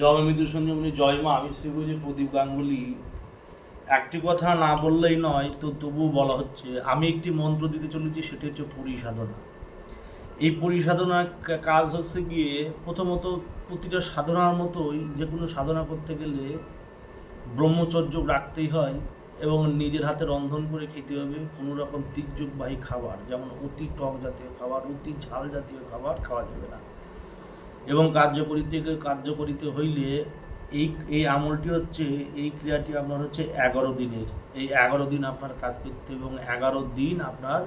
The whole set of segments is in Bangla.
জয় মৃদু সঞ্জীবনী জয় মা, আমি প্রদীপ গাঙ্গুলি। একটি কথা না বললেই নয়, তো তবুও বলা হচ্ছে, আমি একটি মন্ত্র দিতে চলেছি, সেটি হচ্ছে পরিসাধনা। এই পরিসাধনার কাজ হচ্ছে গিয়ে, প্রথমত প্রতিটা সাধনার মতোই যে কোনো সাধনা করতে গেলে ব্রহ্মচর্য রাখতেই হয় এবং নিজের হাতে রন্ধন করে খেতে হবে, কোনো রকম তিকযুগবাহী খাবার, যেমন অতি টক জাতীয় খাবার, অতি ঝাল জাতীয় খাবার খাওয়া যাবে না। এবং কার্যকরিতে কার্যকরিতে হইলে এই এই আমলটি হচ্ছে, এই ক্রিয়াটি আপনার হচ্ছে এগারো দিনের। এই এগারো দিন আপনার কাজ করতে এবং এগারো দিন আপনার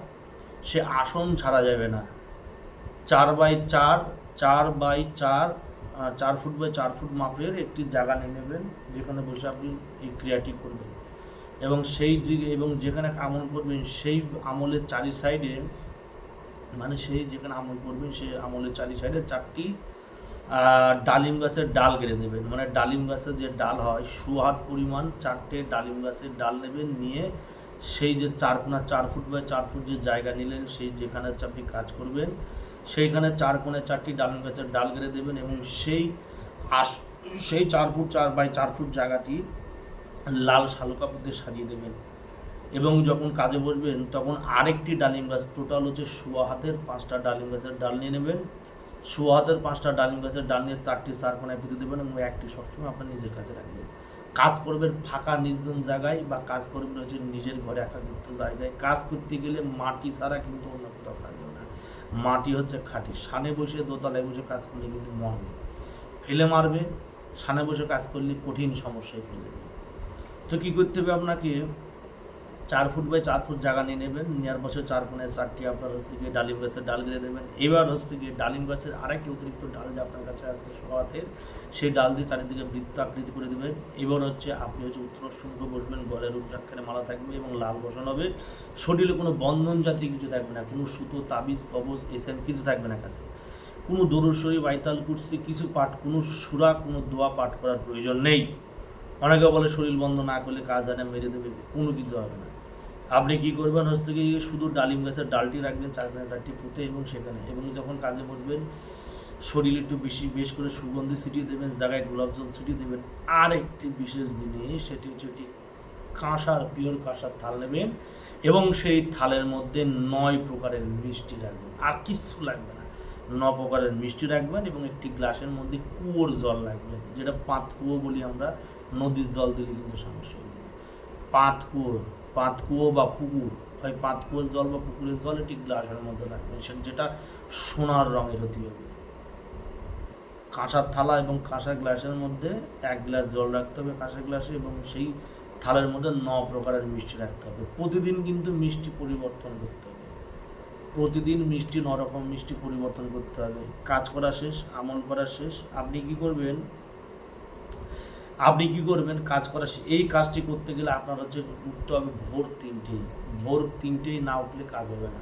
সে আসন ছাড়া যাবে না। চার বাই চার চার বাই চার চার ফুট বাই চার ফুট মাপের একটি জায়গা নিয়ে নেবেন, যেখানে বসে আপনি এই ক্রিয়াটি করবেন। এবং সেই এবং যেখানে আমল করবেন, সেই আমলের চারি সাইডে মানে সেই যেখানে আমল করবেন সেই আমলের চারি সাইডে চারটি ডালিম গাছের ডাল কেটে দেবেন মানে ডালিম গাছের যে ডাল হয় সুহাত পরিমাণ চারটে ডালিম গাছের ডাল নেবেন, নিয়ে সেই যে চার কোনা, চার ফুট বা চার ফুট যে জায়গা নিলেন, সেই যেখানে আপনি কাজ করবেন, সেইখানে চার কোণে চারটি ডালিম গাছের ডাল কেটে দেবেন এবং সেই আস সেই চার ফুট, চার বাই চার ফুট জায়গাটি লাল শালু কাপড় দিয়ে সাজিয়ে দেবেন। এবং যখন কাজে বসবেন, তখন আরেকটি ডালিম গাছ, টোটাল হচ্ছে শুয়া হাতের পাঁচটা ডালিম গাছের ডাল নিয়ে নেবেন। শুয়া পাঁচটা ডালিম গাছের ডাল নিয়ে চারটি চার কোনায় পুঁতে দেবেন এবং একটি সবসময় আপনার নিজের কাছে রাখবেন। কাজ করবেন ফাঁকা নির্জন জায়গায় বা কাজ করবেন হচ্ছে নিজের ঘরে একাকিত্ব জায়গায়। কাজ করতে গেলে মাটি ছাড়া কিন্তু অন্য কোথাও কাজ হবে না। মাটি হচ্ছে খাঁটি। সানে বসে দোতলায় বসে কাজ করলে কিন্তু মরবে ফেলে মারবে, সানে বসে কাজ করলে কঠিন সমস্যায় পড়ে যাবে। তো কী করতে হবে আপনাকে? চার ফুট বাই চার ফুট জায়গা নিয়ে নেবেন, নেওয়ার বছর চার কোণে চারটি আপনার হচ্ছে গিয়ে ডালিম গাছের ডাল গেড়ে দেবেন। এবার হচ্ছে গিয়ে ডালিম গাছের আরেকটি অতিরিক্ত ডাল যে আপনার কাছে আছে সোয়াতের, সেই ডাল দিয়ে চারিদিকে বৃত্ত আকৃতি করে দেবেন। এবার হচ্ছে আপনি হচ্ছে উত্তর শুল্ক বসবেন, গলের রুদ্রাক্ষরে মালা থাকবে এবং লাল বসানো হবে। শরীরে কোনো বন্ধন জাতীয় কিছু থাকবে না, কোনো সুতো, তাবিজ, কবজ, এসএম কিছু থাকবে না কাছে। কোনো দরুশরী বাইতাল কুর্সি, কিছু পাঠ, কোনো সুরা, কোনো দোয়া পাঠ করার প্রয়োজন নেই। অনেকে বলে শরীর বন্ধ না করলে কাজ আনে মেরে দেবে, কোনো কিছু হবে না। আপনি কি করবেন? হচ্ছে কি শুধু ডালিম গাছের ডালটি রাখবেন চারখানে চারটি পুঁতে এবং সেখানে, এবং যখন কাজে বসবেন, শরীরে একটু বেশি, বেশ করে সুগন্ধি ছিটিয়ে দেবেন, জায়গায় গোলাপ জল ছিটিয়ে দেবেন। আর একটি বিশেষ জিনিস, সেটি হচ্ছে একটি কাঁসার, পিওর কাঁসার থাল নেবেন এবং সেই থালের মধ্যে নয় প্রকারের মিষ্টি রাখবেন। আর কিচ্ছু লাগবে না। ন প্রকারের মিষ্টি রাখবেন এবং একটি গ্লাসের মধ্যে কুয়োর জল রাখবেন, যেটা পাত কুয়ো বলি আমরা, নদীর জল দিলে কিন্তু সমস্যা পাত কুয়ো পাত কুয়ো বা পুকুর হয় পাত কুয়োর জল বা পুকুরের জল একটি গ্লাসের মধ্যে রাখবেন। সে- যেটা সোনার রঙের হতে হবে। কাঁসার থালা এবং কাঁসার গ্লাসের মধ্যে এক গ্লাস জল রাখতে হবে কাঁসার গ্লাসে এবং সেই থালার মধ্যে ন প্রকারের মিষ্টি রাখতে হবে। প্রতিদিন কিন্তু মিষ্টি পরিবর্তন করতে হবে। প্রতিদিন মিষ্টি, নরকম মিষ্টি পরিবর্তন করতে হবে। কাজ করা শেষ, আমল করা শেষ। আপনি কি করবেন? আপনি কি করবেন? কাজ করা এই কাজটি করতে গেলে আপনার হচ্ছে উঠতে হবে ভোর তিনটে ভোর তিনটেই না উঠলে কাজ হবে না।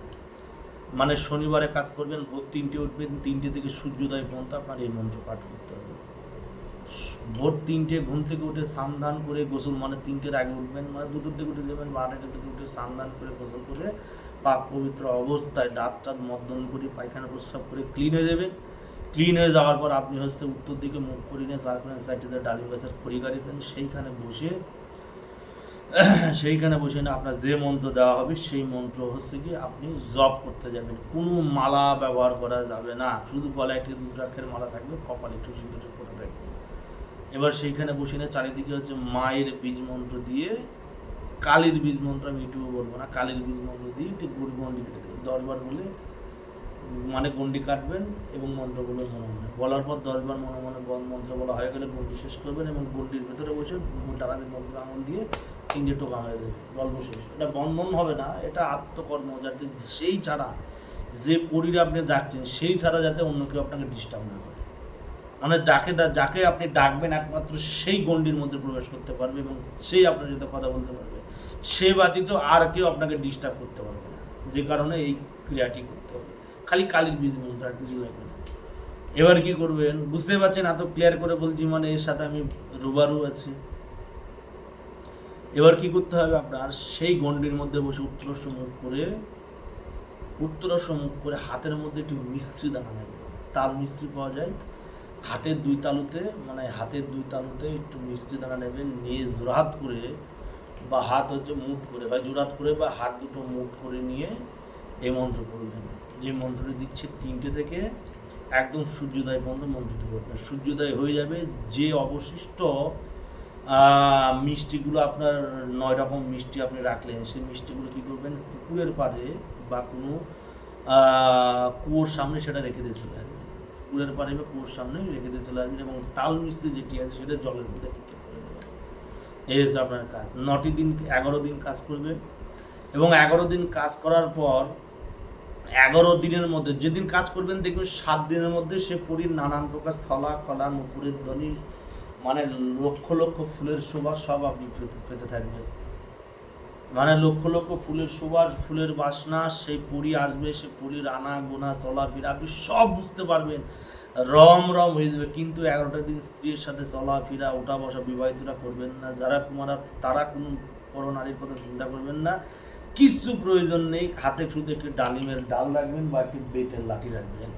মানে শনিবারে কাজ করবেন, ভোর তিনটে উঠবেন, তিনটে থেকে সূর্যোদয় পর্যন্ত আপনার এই মন্ত্র পাঠ করতে হবে। ভোর তিনটে ঘুম থেকে উঠে স্নান করে গোসল মানে তিনটের আগে উঠবেন মানে দুটোর থেকে উঠে যাবেন বা আড়াইটার থেকে উঠে স্নান করে গোসল করে পাক পবিত্র অবস্থায় দাঁত টাত মর্দন করে পায়খানা প্রস্রাব করে ক্লিন হয়ে যাবেন। ক্লিন হয়ে যাওয়ার পর আপনি হচ্ছে উত্তর দিকে মুখ করে নিয়ে চারখানে সাইডে ডালিম গাছের খড়ি গাড়িয়েছেন সেইখানে বসে সেইখানে বসে না আপনার যে মন্ত্র দেওয়া হবে, সেই মন্ত্র হচ্ছে কি আপনি জপ করতে যাবেন। কোনো মালা ব্যবহার করা যাবে না। শুধু গলায় একটি রুদ্রাক্ষের মালা থাকবে, কপালে একটু সিঁদুর করে থাকবে। এবার সেইখানে বসে না চারিদিকে হচ্ছে মায়ের বীজ মন্ত্র দিয়ে, কালীর বীজ মন্ত্র আমি এটুকু বলব না, কালীর বীজ মন্ত্র দিয়ে একটি গুড় গন্ডি কেটে দেবেন। দশবার বলে মানে গন্ডি কাটবেন এবং মন্ত্রগুলো মনে মনে বলার পর দশবার মনে মনে মন্ত্র বলা হয়ে গেলে গন্ডি শেষ করবেন এবং গন্ডির ভেতরে বসে ডাকাতের মন্ত্র আঙুল দিয়ে তিনটে টোকা মেরে দেবে গল্প শেষ এটা বন্ধন হবে না, এটা আত্মকর্ম যাতে সেই ছাড়া যে পরীরে আপনি ডাকছেন, সেই ছাড়া যাতে অন্য কেউ আপনাকে ডিস্টার্ব না করে। মানে ডাকে যাকে আপনি ডাকবেন একমাত্র সেই গণ্ডির মধ্যে প্রবেশ করতে পারবে এবং সেই আপনার সাথে কথা বলতে পারবে। সে ব্যতীত আর কেউ আপনাকে ডিস্টার্ব করতে পারবে না। যে কারণে এই ক্রিয়াটি খালি কালির বীজ মন্ত্র আর কিছু লাগবে না এবার কি করবেন? বুঝতে পারছেন, এত ক্লিয়ার করে বলছি মানে এর সাথে আমি রুবারু আছি। এবার কি করতে হবে আপনার? সেই গণ্ডির মধ্যে বসে উত্তর মুখ করে উত্তর মুখ করে হাতের মধ্যে একটু মিস্ত্রি দানা নেবে তাল মিস্ত্রি পাওয়া যায়। হাতের দুই তালুতে মানে হাতের দুই তালুতে একটু মিস্ত্রি দানা নেবেন নিয়ে জোড়হাত করে বা হাত হচ্ছে মুঠ করে বা জোড়হাত করে বা হাত দুটো মুঠ করে নিয়ে এই মন্ত্র করবেন যে মন্ত্রটি দিচ্ছে তিনটে থেকে একদম সূর্যোদয় পর্যন্ত মন্ত্রটি করবেন সূর্যোদয় হয়ে যাবে যে অবশিষ্ট মিষ্টিগুলো আপনার নয় রকম মিষ্টি আপনি রাখলেন, সেই মিষ্টিগুলো কী করবেন? পুকুরের পাড়ে বা কোনো কুয়োর সামনে সেটা রেখে দিয়ে চলে আসবেন। পুকুরের পাড়ে বা কুয়োর সামনে রেখে দিয়ে চলে আসবেন এবং তাল মিষ্টি যেটি আছে সেটা জলের মধ্যে নিক্ষেপ করে দেবেন এই হচ্ছে আপনার কাজ। নটি দিন, এগারো দিন কাজ করবে এবং এগারো দিন কাজ করার পর এগারো দিনের মধ্যে, যেদিন কাজ করবেন দেখবেন সাত দিনের মধ্যে সে পুরীর নানান প্রকার ছলা খলা নুপুরের ধ্বনি মানে লক্ষ লক্ষ ফুলের সুবাস সব আপনি পেতে থাকবেন। মানে লক্ষ লক্ষ ফুলের সুবাস, ফুলের বাসনা, সেই পুরী আসবে, সে পুরীর আনা, গোনা চলাফেরা আপনি সব বুঝতে পারবেন। রম রম হয়ে যাবে, কিন্তু এগারোটা দিন স্ত্রীর সাথে চলাফেরা ওঠা, বসা, বিবাহিতরা করবেন না। যারা কুমারা তারা কোনো পর নারীর কথা চিন্তা করবেন না। কিছু প্রয়োজন নেই, হাতে শুধু একটি ডালিমের ডাল রাখবেন বা একটি বেতের লাঠি রাখবেন।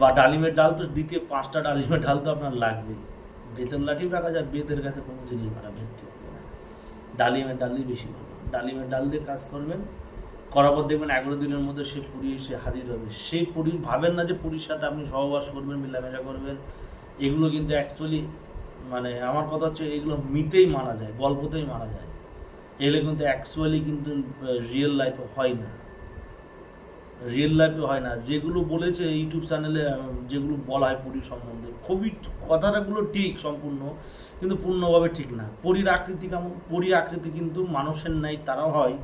বা ডালিমের ডাল তো দ্বিতীয় পাঁচটা ডালিমের ডাল তো আপনার লাগবে বেতের লাঠি রাখা যায়, বেতের কাছে কোনো জিনিস ভর্তি না। ডালিমের ডাল দিয়ে বেশি ভালো। ডালিমের ডাল দিয়ে কাজ করবেন করার পর দেখবেন এগারো দিনের মধ্যে সে পুরী এসে হাজির হবে। সেই পুরী ভাবেন না যে পুরীর সাথে আপনি সহবাস করবেন, মেলামেশা করবেন। এগুলো কিন্তু অ্যাকচুয়ালি মানে আমার কথা হচ্ছে এগুলো মিতেই মারা যায়, গল্পতেই মারা যায়। এগুলো কিন্তু অ্যাকচুয়ালি কিন্তু রিয়েল লাইফে হয় না। রিয়েল লাইফে হয় না। যেগুলো বলেছে ইউটিউব চ্যানেলে যেগুলো বলা হয় পুরী সম্বন্ধে। খুবই কথাটাগুলো ঠিক সম্পূর্ণ, কিন্তু পূর্ণভাবে ঠিক না। পরীর আকৃতি কেমন? পরীর আকৃতি কিন্তু মানুষের নাই তারাও হয়,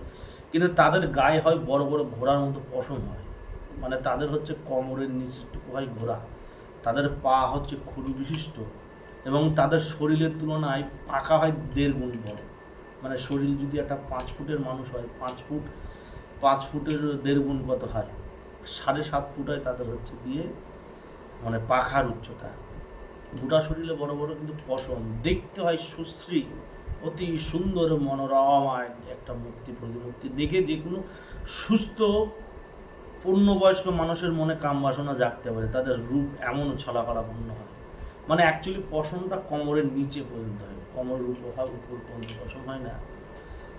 কিন্তু তাদের গায়ে হয় বড় বড় ঘোড়ার মতো পশম হয়। মানে তাদের হচ্ছে কোমরের নিচেটুকু হয় ঘোড়া। তাদের পা হচ্ছে খুরু বিশিষ্ট এবং তাদের শরীরের তুলনায় পাখা হয় দেড় গুণ বড়। মানে শরীর যদি একটা পাঁচ ফুটের মানুষ হয়, পাঁচ ফুট, পাঁচ ফুটের দেড় গুণ কত হয়? সাড়ে সাত ফুট হয় তাদের হচ্ছে গিয়ে মানে পাখার উচ্চতা। গোটা শরীরে বড় বড় কিন্তু পশম। দেখতে হয় সুশ্রী, অতি সুন্দর মনোরমায় একটা মূর্তি প্রতিমূর্তি দেখে যে কোনো সুস্থ, পূর্ণবয়স্ক মানুষের মনে কাম বাসনা জাগতে পারে। তাদের রূপ এমন ছলাকলাপূর্ণ হয়। মানে অ্যাকচুয়ালি পশমটা কোমরের নিচে পর্যন্ত হয়। কোমর রূপ হয় উপর পর্যন্ত পশম হয় না।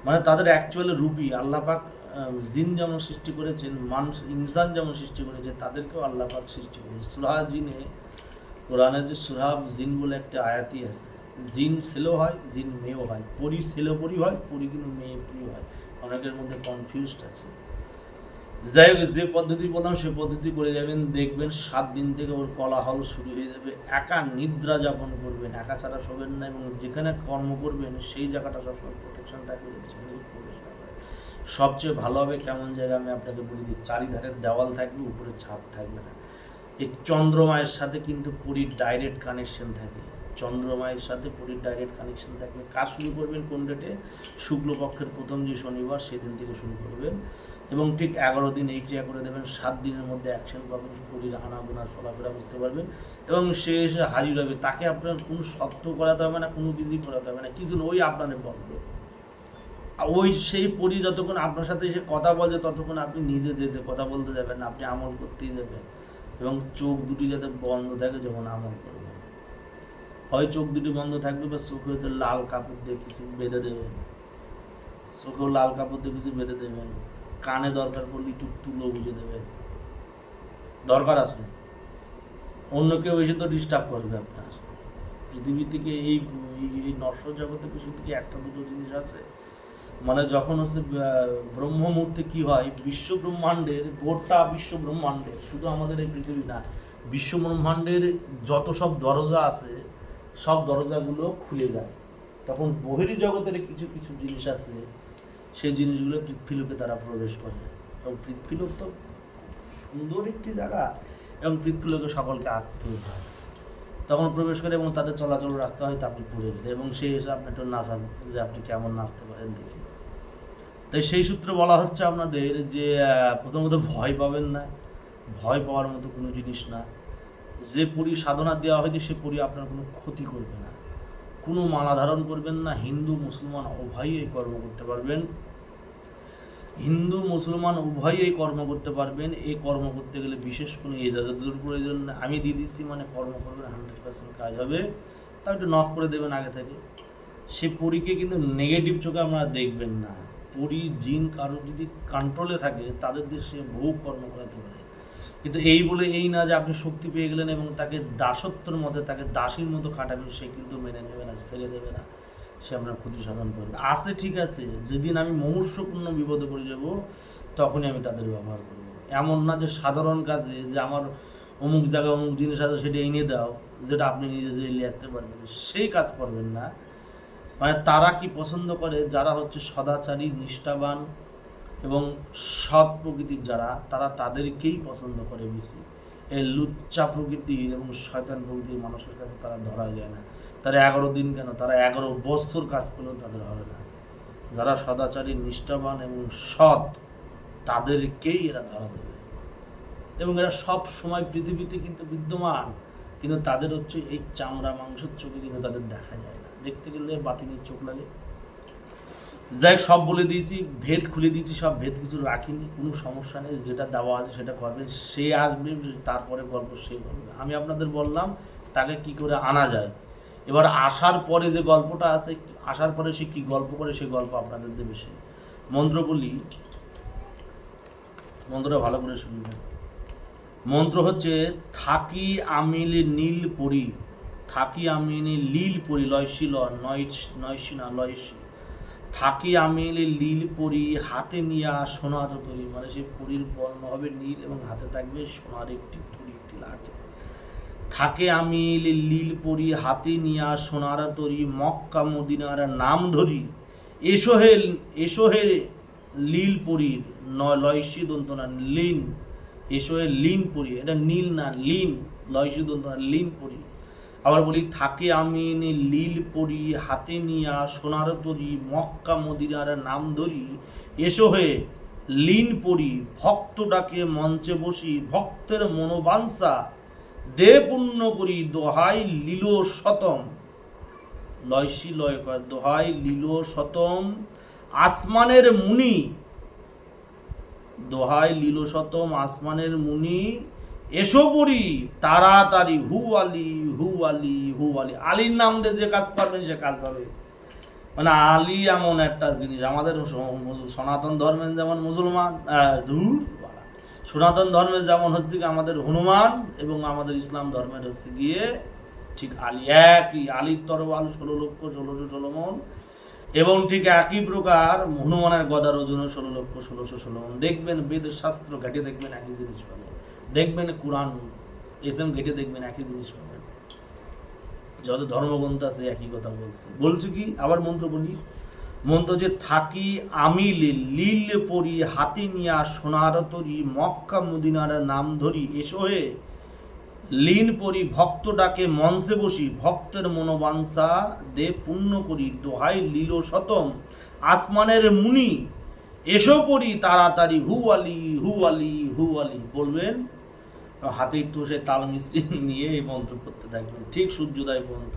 মানে তাদের অ্যাকচুয়ালি রূপই আল্লাহ পাক আহ, জিন যেমন সৃষ্টি করেছেন মানুষ ইনসান যেমন সৃষ্টি করেছে তাদেরকেও আল্লাহ পাক সৃষ্টি করেছে। সুরাহ জিনে কোরআনে যে সুরাহ জিন বলে একটা আয়াতি আছে। জিন ছেলেও হয় জিন মেয়েও হয়। পরি ছেলে পরি হয় পরি কিন্তু মেয়ে পরি হয়। অনেকের মধ্যে কনফিউজড আছে। যাই হোক, যে পদ্ধতি বললাম সে পদ্ধতি করে যাবেন, দেখবেন সাত দিন থেকে ওর কলাহল শুরু হয়ে যাবে। একা নিদ্রা যাপন করবেন, একা ছাড়া শোবেন না এবং যেখানে কর্ম করবেন, সেই জায়গাটা সবসময় প্রোটেকশন থাকবে। সবচেয়ে ভালো হবে কেমন জায়গা আমি আপনাকে বলে দিই চারিধারের দেওয়াল থাকবে, উপরে ছাদ থাকবে না। এই চন্দ্রমায়ের সাথে কিন্তু পুরীর ডাইরেক্ট কানেকশন থাকে। চন্দ্রমায়ের সাথে পুরীর ডাইরেক্ট কানেকশন থাকবে। কাজ শুরু করবেন কোন ডেটে শুক্লপক্ষের প্রথম যে শনিবার, সেদিন থেকে শুরু করবেন। এবং ঠিক এগারো দিন এই ক্রিয়া করে দেবেন। সাত দিনের মধ্যে অ্যাকশন পাবেন। পুরীর আনাগোনা, চলাফেরা বুঝতে পারবেন। এবং সে এসে হাজির হবে। তাকে আপনার কোনো সত্য করাতে হবে না, কোনো বিজি করাতে হবে না। কিছু ওই আপনার বলবে ওই সেই পরি যতক্ষণ আপনার সাথে এসে কথা বলছে, ততক্ষণ আপনি নিজে যে যে কথা বলতে যাবেন, আপনি আমল করতেই যাবেন। এবং চোখ দুটি যাতে বন্ধ থাকে, যখন আমল করবেন। হয় চোখ দুটি বন্ধ থাকবে বা চোখে হচ্ছে লাল কাপড় দিয়ে কিছু বেঁধে দেবেন চোখেও লাল কাপড় দিয়ে কিছু বেঁধে দেবেন কানে দরকার পড়লে একটু তুলো বুঝে দেবেন দরকার আছে। অন্য কেউ এসে তো ডিস্টার্ব করবে আপনার। পৃথিবী থেকে এই, এই- এই নশ্বর জগতে কিছু থেকে একটা দুটো জিনিস আছে। মানে যখন হচ্ছে ব্রহ্ম মুহূর্তে কি হয় বিশ্ব ব্রহ্মাণ্ডের গোটা বিশ্ব ব্রহ্মাণ্ডের শুধু আমাদের এই পৃথিবী না বিশ্ব ব্রহ্মাণ্ডের যত সব দরজা আছে সব দরজাগুলো খুলে যায়। তখন বহিরি জগতের কিছু কিছু জিনিস আছে, সেই জিনিসগুলো পৃথ্বীলোকে তারা প্রবেশ করে। এবং পৃথ্বীলোক তো সুন্দর একটি জায়গা, এবং পৃথ্বীলোকে সকলকে আসতে হয়। তখন প্রবেশ করে এবং তাদের চলাচল রাস্তা হয়তো আপনি পড়ে গেলে এবং সেই এসে আপনি একটু নাচান যে আপনি কেমন নাচতে পারেন দেখি। তাই সেই সূত্রে বলা হচ্ছে আপনাদের যে প্রথমত ভয় পাবেন না। ভয় পাওয়ার মতো কোনো জিনিস না। যে পরি সাধনা দেওয়া হয়েছে, সে পরি আপনার কোনো ক্ষতি করবে না। কোনো মালা ধারণ করবেন না, হিন্দু, মুসলমান উভয়ই এই কর্ম করতে পারবেন। হিন্দু, মুসলমান উভয়ই এই কর্ম করতে পারবেন। এই কর্ম করতে গেলে বিশেষ কোনো এজাজতের প্রয়োজন নেই। আমি দিয়ে দিচ্ছি মানে কর্ম করবেন, হান্ড্রেড পার্সেন্ট কাজ হবে। তা একটু নক করে দেবেন আগে থেকে। সে পরীকে কিন্তু নেগেটিভ চোখে আমরা দেখবেন না। পরি জিন কারও যদি কন্ট্রোলে থাকে, তাদের দিয়ে সে বহু কর্ম করাতে পারে। কিন্তু এই বলে এই না যে আপনি শক্তি পেয়ে গেলেন এবং তাকে দাসত্বর মধ্যে, তাকে দাসীর মতো খাটাবেন, সে কিন্তু মেনে নেবে না, ছেড়ে দেবে না, সে আপনার ক্ষতি সাধন করবে। আছে, ঠিক আছে, যেদিন আমি মুমূর্ষপূর্ণ বিপদে পড়ে যাব, তখনই আমি তাদের ব্যবহার করব। এমন না যে সাধারণ কাজে, যে আমার অমুক জায়গায় অমুক জিনিস আছে, সেটা এনে দাও, যেটা আপনি নিজে যে নিয়ে আসতে পারবেন। সেই কাজ করবেন না। মানে তারা কি পছন্দ করে? যারা হচ্ছে সদাচারী, নিষ্ঠাবান সৎ প্রকৃতির যারা, তারা তাদেরকেই পছন্দ করে বেশি। এই লুচ্চা প্রকৃতির এবং শয়তান প্রকৃতির মানুষের কাছে তারা ধরা যায় না। তারা এগারো দিন কেন? তারা এগারো বছর কাজ করলেও তাদের হবে না। যারা সদাচারী, নিষ্ঠাবান এবং সৎ, তাদেরকেই এরা ধরা দেবে। এবং এরা সব সময় পৃথিবীতে কিন্তু বিদ্যমান, কিন্তু তাদের হচ্ছে এই চামড়া মাংসের চোখে কিন্তু তাদের দেখা যায় না। দেখতে গেলে বাতিনের চোখ লাগে। যাই সব বলে দিয়েছি, ভেদ খুলে দিয়েছি, সব ভেদ কিছু রাখিনি, কোনো সমস্যা নেই, যেটা দেওয়া আছে সেটা করবে, সে আসবে, তারপরে গল্প সে বলবে আমি আপনাদের বললাম, তাকে কি করে আনা যায়। এবার আসার পরে যে গল্পটা আছে, আসার পরে সে কি গল্প করে, সে গল্প আপনাদের দেবে সে। মন্ত্র বলি, মন্ত্রটা ভালো করে শুনবেন। মন্ত্র হচ্ছে, থাকি আমিলে নীল পরি, থাকি আমিনে লীল পরি লয়সি ল নয় নয়সি না লয়সি থাকি আমিলে লীল পরি, হাতে নিয়া সোনার তরি মানে সেই পরির বর্ণ হবে নীল এবং হাতে থাকবে সোনার একটি তরি একটি লাঠি। থাকে আমিলে লীল পরি, হাতে নিয়া সোনার তরি মক্কা মদিনার নাম ধরি। এসো হে এসো হে লীল পরির, নয় লয়সি দন্ত না লিন। এসো হে লিন পরি, এটা নীল না লিন লয়সি দন্ত না লিন পরি। আবার বলি, থাকে আমি নে লীল পরি, হাতে নিয়া সোনার তরি মক্কা মদিনার নাম ধরি। এসো হয়ে লীন পরি, ভক্ত ডাকে মঞ্চে বসি, ভক্তের মনোবাঞ্ছা, দে পূর্ণ করি দোহাই লীল শতম লয়সি লয় কয়, দোহাই লীল শতম আসমানের মুনি। দোহাই লীল শতম আসমানের মুনি এসো পড়ি, তাড়াতাড়ি, হু আলি হু আলি হু আলি। আলীর নাম দিয়ে যে কাজ করবেন সে কাজ হবে মানে আলী এমন একটা জিনিস, আমাদের সনাতন ধর্মের যেমন মুসলমান সনাতন ধর্মের যেমন হচ্ছে কি, আমাদের হনুমান এবং আমাদের ইসলাম ধর্মের হচ্ছে গিয়ে ঠিক আলী একই। আলীর তরবাল ষোলো লক্ষ ষোলোশো ষোলো মন। এবং ঠিক একই প্রকার হনুমানের গদার ওজন ষোলো লক্ষ ষোলোশো ষোলো মন। দেখবেন বেদ শাস্ত্র ঘেটে দেখবেন একই জিনিস পাবেন। দেখবেন কোরআন এস এম ঘেটে দেখবেন একই জিনিস পাবেন। যত ধর্মগ্রন্থ আছে, একই কথা বলছে। বলছে কি? আবার মন্ত্র বলি। মন্ত্র যে, থাকি আমি লীল পরি, হাতে নিয়া সোনার তরি, মক্কা মদিনার নাম ধরি, এসো হয়ে লীন পরি, ভক্ত ডাকে, মঞ্চে বসি, ভক্তের মনোবাঞ্ছা দে পূর্ণ করি, দোহাই লীল শতম আসমানের মুনি, এসো পড়ি তাড়াতাড়ি হু আলি হু আলি হু আলি বলবেন হাতে একটু সে তাল মিস্ত্রি নিয়ে এই মন্ত্র করতে থাকবেন ঠিক সূর্যোদয় পর্যন্ত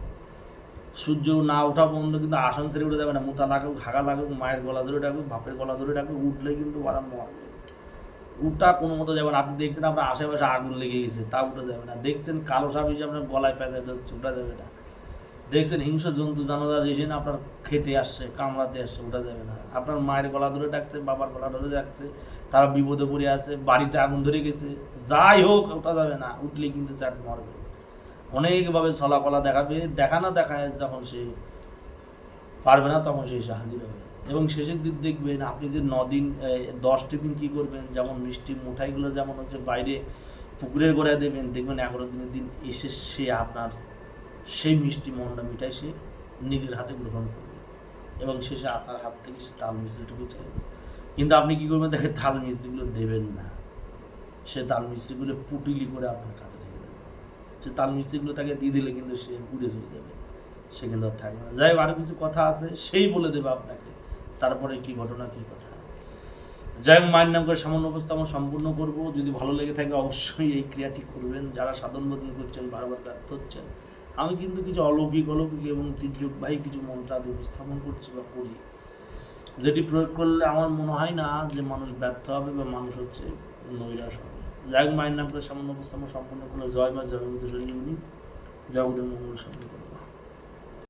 সূর্য না ওঠা পর্যন্ত কিন্তু আসন ছেড়ে উঠে যাবে না। মুতা লাগুক হাগা লাগুক, মায়ের গলা ধরে ডাকুক, বাপের গলা ধরে ডাকুক, উঠলে কিন্তু আরাম মরবে। উঠা কোনো মতো যাবে না। আপনি দেখছেন আপনার আশেপাশে আগুন লেগে গেছে তা উঠে যাবে না। দেখছেন কালো সাপ হিসেবে আপনার গলায় পেঁচাই ধরছে, উঠা যাবে না। দেখছেন হিংস্র জন্তু জানোয়ার এসে না আপনার খেতে আসছে, কামড়াতে আসছে, উঠা যাবে না। আপনার মায়ের গলা ধরে ডাকছে, বাবার গলা ধরে ডাকছে তারা বিপদে পড়ে আছে, বাড়িতে আগুন ধরে গেছে, যাই হোক ওঠা যাবে না উঠলে কিন্তু চ্যাট মরবে। অনেকভাবে চলাকলা দেখাবে, দেখা না দেখায় যখন সে পারবে না, তখন সে এসে হাজির হবে। এবং শেষের দিক দেখবেন, আপনি যে নদিন দশটি দিন কি করবেন, যেমন মিষ্টি মুঠাইগুলো যেমন হচ্ছে বাইরে পুকুরের গোড়ায় দেবেন, দেখবেন এগারো দিনের দিন এসে সে আপনার সেই মিষ্টি মনটা মিঠাই সে নিজের হাতে গ্রহণ করবে। এবং শেষে আপনার হাত থেকে সে তাল মিষ্টিটুকু চাইবে কিন্তু আপনি কি করবেন? দেখে তাল মিস্ত্রিগুলো দেবেন না। সে তাল মিস্ত্রিগুলো পুটিলি করে আপনার কাছে রেখে দেবে। সে তাল মিস্ত্রিগুলো তাকে দিয়ে দিলে কিন্তু সে উড়ে চলে যাবে। সে কিন্তু আর থাকবে না। যাই আরও কিছু কথা আছে, সেই বলে দেবে আপনাকে। তারপরে কি ঘটনা, কি কথা? যাই হোক, মায়ের নাম করে সামান্য অবস্থা উপস্থাপন সম্পূর্ণ করব। যদি ভালো লেগে থাকে, অবশ্যই এই ক্রিয়াটি করবেন। যারা সাধন বোধন করছেন, বারবার ব্যর্থ হচ্ছেন, আমি কিন্তু কিছু অলৌকিক অলৌকিক এবং তীর্যবাহী কিছু মন্ত্রাদি উপস্থাপন করছি বা করি। যেটি প্রয়োগ করলে আমার মনে হয় না যে মানুষ ব্যর্থ হবে বা মানুষ হচ্ছে নৈরাশ হবে। যাই মায়ের নাম করে সামান্য উপস্থাপন সম্পন্ন করলে জয় বা জয় জগতের মঙ্গল সাধন